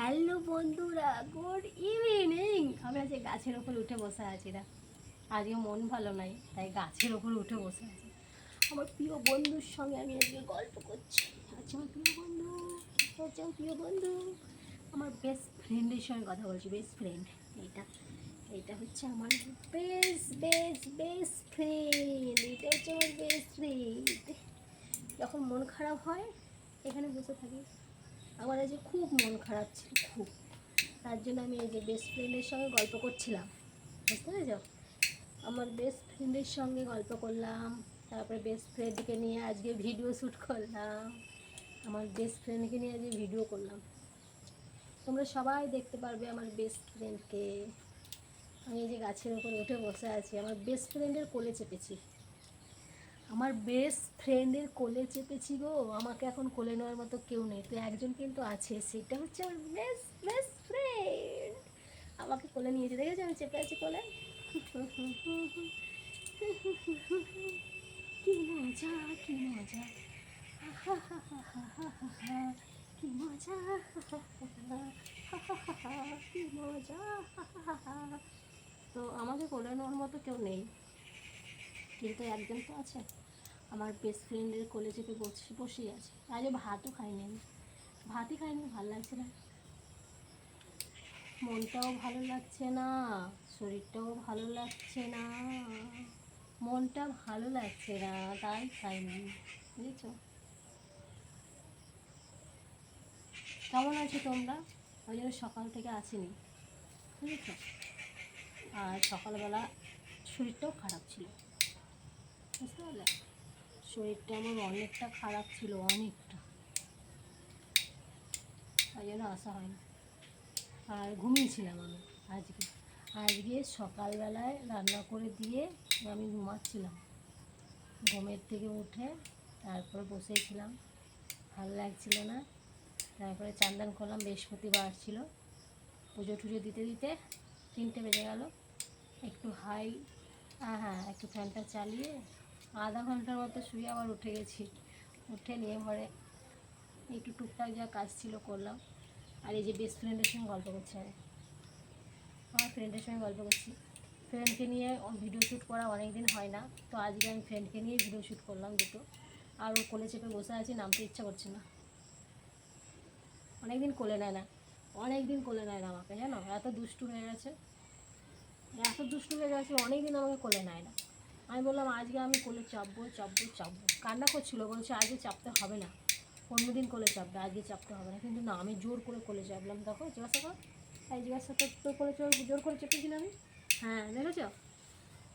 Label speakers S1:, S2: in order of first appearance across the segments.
S1: Hello বন্ধুরা, good evening. আমি আজকে গাছের ওপর উঠে বসে আছি না, আজকে মন ভালো নাই, তাই গাছের ওপর উঠে বসে আছি। আমার প্রিয় বন্ধুর সঙ্গে আমি আজকে গল্প করছি। আচ্ছা আমার প্রিয় বন্ধু আমার প্রিয় বন্ধু, আমার বেস্ট ফ্রেন্ডের সঙ্গে কথা বলছি বেস্ট ফ্রেন্ড এইটা এইটা হচ্ছে আমার বেস্ট বেস্ট বেস্ট ফ্রেন্ড এটা হচ্ছে আমার বেস্ট ফ্রেন্ড যখন মন খারাপ হয়, এখানে বসে থাকি। আমার আজকে খুব মন খারাপ ছিল, খুব। তার জন্য আমি এই যে বেস্ট ফ্রেন্ডের সঙ্গে গল্প করছিলাম। বুঝতে পেরেছ? আমার বেস্ট ফ্রেন্ডের সঙ্গে গল্প করলাম, তারপরে বেস্ট ফ্রেন্ডকে নিয়ে আজকে ভিডিও শ্যুট করলাম, আমার বেস্ট ফ্রেন্ডকে নিয়ে আজকে ভিডিও করলাম। তোমরা সবাই দেখতে পারবে আমার বেস্ট ফ্রেন্ডকে আমি এই যে গাছের উপরে উঠে বসে আছি, আমার বেস্ট ফ্রেন্ডের কোলে চেপেছি। আমার বেস্ট ফ্রেন্ডের কোলে চেপেছি গো। আমাকে এখন কোলে নেওয়ার মতো কেউ নেই। তো একজন কিন্তু আছে, সেটা হচ্ছে আমার বেস্ট বেস্ট ফ্রেন্ড আমাকে কোলে নিয়েছে দেখেছি আমি চেপে আছি কোলে। কি মজা কি মজা। কি মজা কি মজা। তো আমাকে কোলে নেওয়ার মতো কেউ নেই। কিন্তু একজন তো আছে। আমার বেস্ট ফ্রেন্ডের কোলে বসে, বসেই আছে। আজ ভাতও খাইনি আমি। ভাতই খাইনি, ভালো লাগছে না। মনটাও ভালো লাগছে না, শরীরটাও ভালো লাগছে না। মনটা ভালো লাগছে না, তাই খাইনি। বুঝেছ? কেমন আছো তোমরা? ওই জন্য সকাল থেকে আসিনি। বুঝেছ? আর সকালবেলা শরীরটাও খারাপ ছিল। বুঝতে পারলে? শরীরটা আমার অনেকটা খারাপ ছিল, অনেকটা। তাই জন্য আসা হয়নি। আর ঘুমিয়েছিলাম আমি আজকে। আজকে সকালবেলায় রান্না করে দিয়ে আমি ঘুমাচ্ছিলাম। ঘুমের থেকে উঠে তারপর বসেছিলাম। ভালো লাগছিল না। তারপরে চান্দান করলাম, বৃহস্পতিবার ছিল। পুজো টুজো দিতে দিতে তিনটে বেজে গেল। একটু হাই হ্যাঁ হ্যাঁ একটু ফ্যানটা চালিয়ে আধা ঘণ্টার মতো শুয়ে আবার উঠে গেছি। উঠে নিয়ে পরে একটু টুকটাক যা কাজ ছিল করলাম। আর এই যে বেস্ট ফ্রেন্ডের সঙ্গে গল্প করছি আমি। আমার ফ্রেন্ডের সঙ্গে গল্প করছি। ফ্রেন্ডকে নিয়ে ভিডিও শ্যুট করা অনেক দিন হয় না। তো আজকে আমি ফ্রেন্ডকে নিয়ে ভিডিও শ্যুট করলাম দুটো। আর ওর কোলে চেপে বসে আছি, নামতে ইচ্ছা করছে না। অনেক দিন কোলে নেয় না। অনেক দিন কোলে নেয় না আমাকে, জানো? এত দুষ্টু হয়ে গেছে। এত দুষ্টু হয়ে গেছে অনেক দিন আমাকে কোলে নেয় না। আমি বললাম, আজকে আমি কোলে চাপবো চাপবো চাপবো। কান্না করছিল, বলছে, আজকে চাপতে হবে না। অন্যদিন কোলে চাপবে, আজকে চাপতে হবে না। কিন্তু না, আমি জোর করে কোলে চাপলাম। দেখো, জিজ্ঞাসা কর। তাই জিজ্ঞাসা তো তোর কোলে জোর করে চেপেছি আমি? হ্যাঁ দেখেছ?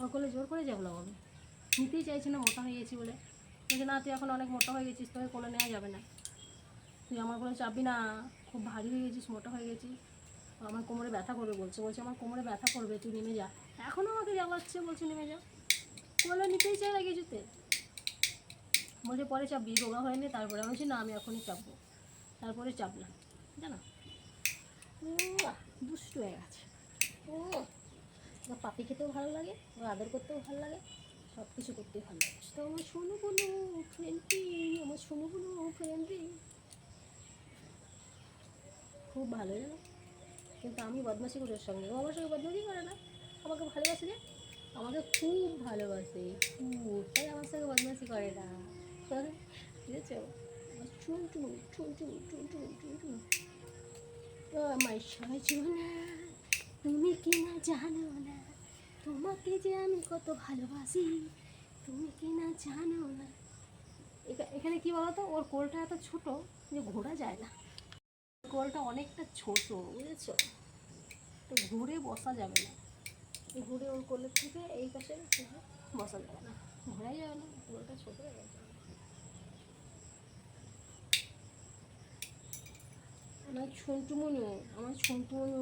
S1: ওর কোলে জোর করে চাপলাম আমি। নিতেই চাইছি না, মোটা হয়ে গেছি বলে। বলছে, না, তুই এখন অনেক মোটা হয়ে গেছিস, তোকে কোলে নেওয়া যাবে না। তুই আমার কোলে চাপবি না, খুব ভারী হয়ে গেছিস, মোটা হয়ে গেছিস। আমার কোমরে ব্যথা করবে, বলছে। বলছে, আমার কোমরে ব্যথা করবে, তুই নেমে যা। এখনও আমাকে জ্বালাচ্ছে, বলছে, নেমে যা। কোলে নিতেই চাই না কিছুতে। বলছে, পরে চাপবি। রোগা হয়নি, তারপরে আমি বলছি, না, আমি এখনই চাপবো। তারপরে চাপলাম, জানো? দুষ্টু হয়ে গেছে। ও পাপি খেতেও ভালো লাগে ওর আদর করতেও ভালো লাগে সব কিছু করতেই ভালো লাগে। তো আমার শোনো বলো ফ্রেন্ডি আমার শোনো বলো ফ্রেন্ডি খুব ভালো, জানো? কিন্তু আমি বদমাশি করি ওর সঙ্গে। ও আমার সঙ্গে বদমাশি করে না। আমাকে ভালোবাসে যে আমাকে খুব ভালোবাসে খুব তাই আমার সঙ্গে বদমাশি করে না। তুমি কি না জানো না? তোমাকে যে আমি কত ভালোবাসি, তুমি কি না জানো না? এখা- এখানে কি বলতো? ওর কোলটা এত ছোট যে ঘোরা যায় না। কোলটা অনেকটা ছোট, বুঝেছ? তো ঘুরে বসা যাবে না। ঘুরে ওর কোলের থেকে এই কাছে বসা যাবে না। ঘোরাই যাবে না কোলটা ছোট হয়ে গেছে। আমার ছুনটুমুনু আমার ছুনটুমুনু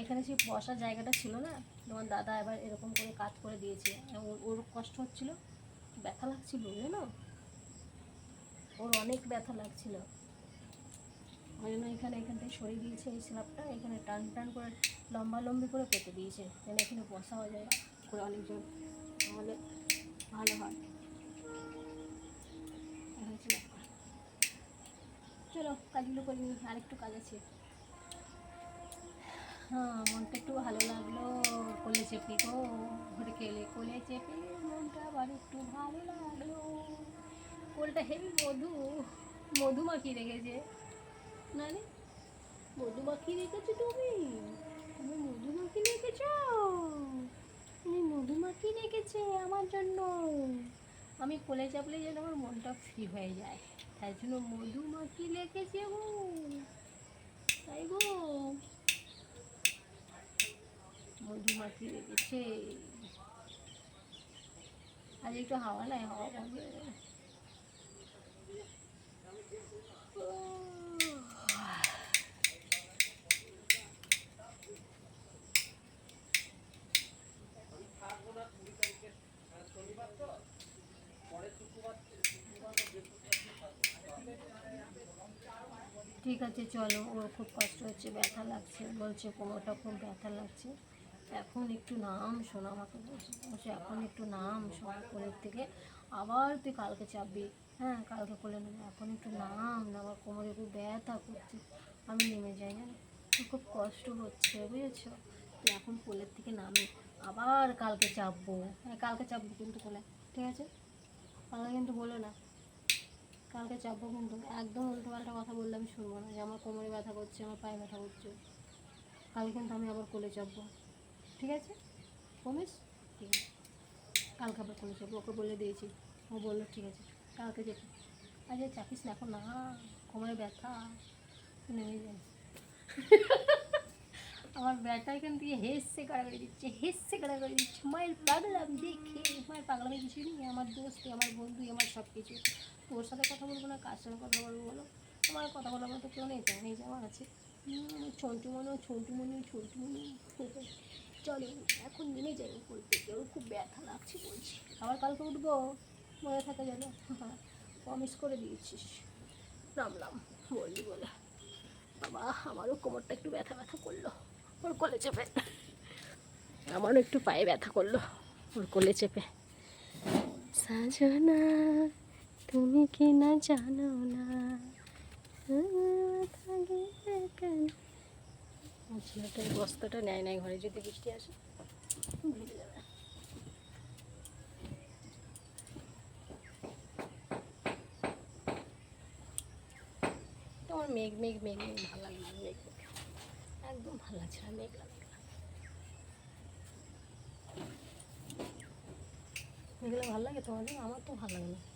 S1: এখানে সেই বসার জায়গাটা ছিল না? তোমার দাদা এবার এরকম করে কাজ করে দিয়েছে। ওর কষ্ট হচ্ছিল, ব্যথা লাগছিল, জানো? ওর অনেক ব্যথা লাগছিল। ওই জন্য এখানে, এখান থেকে সরিয়ে দিয়েছে এই স্ল্যাবটা। এখানে টান টান করে লম্বা লম্বি করে পেতে দিয়েছে। যেন এখানে বসাও যায়, করে অনেকজন। তাহলে ভালো হয়। চলো, কাজগুলো করি আরেকটু কাজ আছে। হ্যাঁ মনটা একটু ভালো লাগল। কোলে চেপে গো, ঘুরে খেলে, কোলে চেপে মনটা আবার একটু ভালো লাগল। কোলটা হেভি মধু মধু মাখিয়ে রেখেছে। না রে? মধু মাখিয়ে রেখেছো তুমি? তুমি মধু মাখিয়ে রেখেছ? তুমি মধু মাখিয়ে রেখেছে আমার জন্য। আমি কোলে চাপলে যেন আমার মনটা ফ্রি হয়ে যায়। তাই জন্য মধু মাখিয়ে রেখেছে গো। তাই গো। মধু মাখিয়ে রেখেছে। আজ একটু হাওয়া নাই, হাওয়া পাবে ঠিক আছে, চলো। ওর খুব কষ্ট হচ্ছে, ব্যথা লাগছে। বলছে, কোমরটা খুব ব্যথা লাগছে। এখন একটু নাম শোনা আমাকে বলছে। এখন একটু নাম শোনা কোলের থেকে। আবার তুই কালকে চাপবি। হ্যাঁ কালকে কোলে নেবে। এখন একটু নাম না, আমার কোমরে খুব ব্যথা করছে। আমি নেমে যাই তো খুব কষ্ট হচ্ছে, বুঝেছ? তুই এখন কোলের থেকে নামি। আবার কালকে চাপবো। হ্যাঁ কালকে চাপবো কিন্তু কোলে। ঠিক আছে? কালকে কিন্তু বলো না। কালকে চাপবো কিন্তু একদম উল্টো পাল্টা কথা বললে আমি শুনব না। যে আমার কোমরে ব্যথা করছে, আমার পায়ে ব্যথা করছে। কালকে কিন্তু আমি আবার কোলে চাপবো। ঠিক আছে? প্রমিস ঠিক আছে। কালকে আবার কোলে চাপবো। ওকে বলে দিয়েছি। ও বলল, ঠিক আছে, কালকে আজ আর, চাপিস না এখন, না। কোমরে ব্যথা। নেমে যাই আমার ব্যাটা এখান থেকে হেসে কাড়াকাড়ি দিচ্ছে, হেসে কাড়াকাড়ি দিচ্ছে। মায়ের পাগলাম দেখে, মায়ের পাগলামে কিছু নেই। আমার দোস্ত, আমার বন্ধু, আমার সব কিছু তোর সাথে কথা বলব না, কার সাথে কথা বলব বলো? তোমার কথা বলার মতো কেউ নেই তো? এই যে আমার আছে ছন্টু মনে ছন্টু মনে ছন্টু মনে চলো, এখন নেমে যাই উপর থেকে। ওর খুব ব্যথা লাগছে বলছি। আবার কালকে উঠবো? মনে থাকে যেন। প্রমিস করে দিয়েছিস। নামলাম বললি বলে। বাবা, আমারও কোমরটা একটু ব্যথা ব্যথা করল। ওর কোলে চেপে। আমারও একটু পায়ে ব্যথা করল। ওর কোলে চেপে। সাজনা তুমি কি না জানো না? বস্তাটা নেয় নাই ঘরে, যদি বৃষ্টি আসে তোমার মেঘ মেঘ মেঘ মেঘ, ভালো লাগে মেঘ মেঘ। একদম ভালো লাগছে না, মেঘলা মেঘলা। মেঘলা ভালো লাগে তোমাদের আমার তো ভালো লাগে না।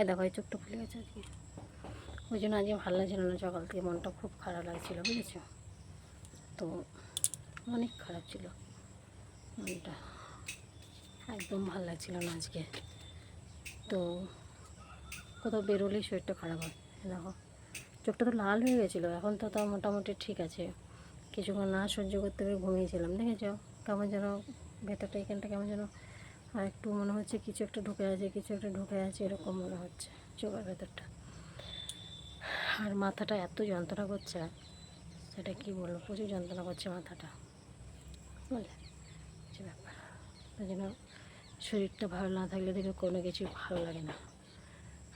S1: এই দেখো, এই চোখটা খুলে গেছে আজকে। ওই জন্য আজকে ভালো লাগছিল না, সকাল থেকে মনটা খুব খারাপ লাগছিল, বুঝেছ? তো অনেক খারাপ ছিল মনটা। একদম ভালো লাগছিল না আজকে। তো কোথাও বেরোলেই শরীরটা খারাপ হয় দেখো। চোখটা তো লাল হয়ে গেছিল, এখন তো তাও মোটামুটি ঠিক আছে। কিছুক্ষণ না সহ্য করতে পেরে ঘুমিয়েছিলাম, দেখেছ? কেমন যেন ভেতরটা এখানটা কেমন যেন আর একটু মনে হচ্ছে কিছু একটা ঢুকে আছে, কিছু একটা ঢুকে আছে, এরকম মনে হচ্ছে চোখের ভেতরটা। আর মাথাটা এত যন্ত্রণা করছে, সেটা কি বলব? প্রচুর যন্ত্রণা করছে মাথাটা যে ব্যাপার। ওই জন্য শরীরটা ভালো না থাকলে দেখে কোনো কিছু ভালো লাগে না।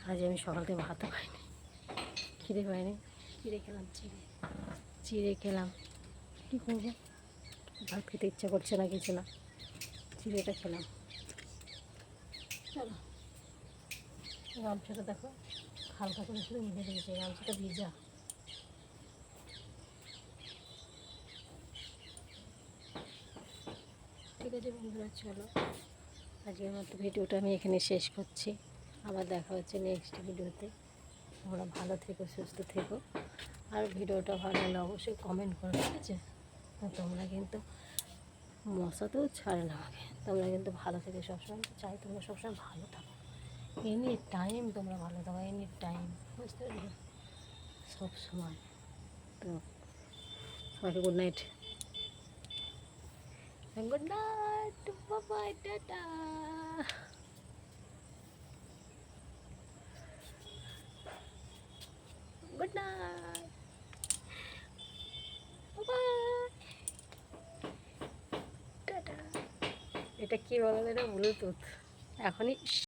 S1: আজ আমি সকাল থেকে ভাতও খাইনি, খিদে পায়নি চিড়ে খেলাম, চিড়ে চিড়ে খেলাম। কী করব? ভাত খেতে ইচ্ছা করছে না, কিছু না। চিড়েটা খেলাম। চলো। গামছাটা দেখো, হালকা করে শুধু মিলে দিয়েছে, গামছাটা ভিজা ঠিক আছে বন্ধুরা, চলো। আজকের মতো ভিডিওটা আমি এখানে শেষ করছি। আবার দেখা হচ্ছে নেক্সট ভিডিওতে। তোমরা ভালো থেকো, সুস্থ থেকো। আর ভিডিওটা ভালো হলে অবশ্যই কমেন্ট করো, ঠিক আছে? তোমরা কিন্তু মশাতেও ছাড়ে না আমাকে। তোমরা কিন্তু ভালো থেকে সবসময়। চাই তোমরা সবসময় ভালো থাকো। এনি টাইম তোমরা ভালো থাকো, এনি টাইম। বুঝতে পারলে সবসময়। তো, সবাইকে গুড নাইট গুড নাইট বাবা টাটা গুড নাইট বাবাই ব্লুটুথ এখনই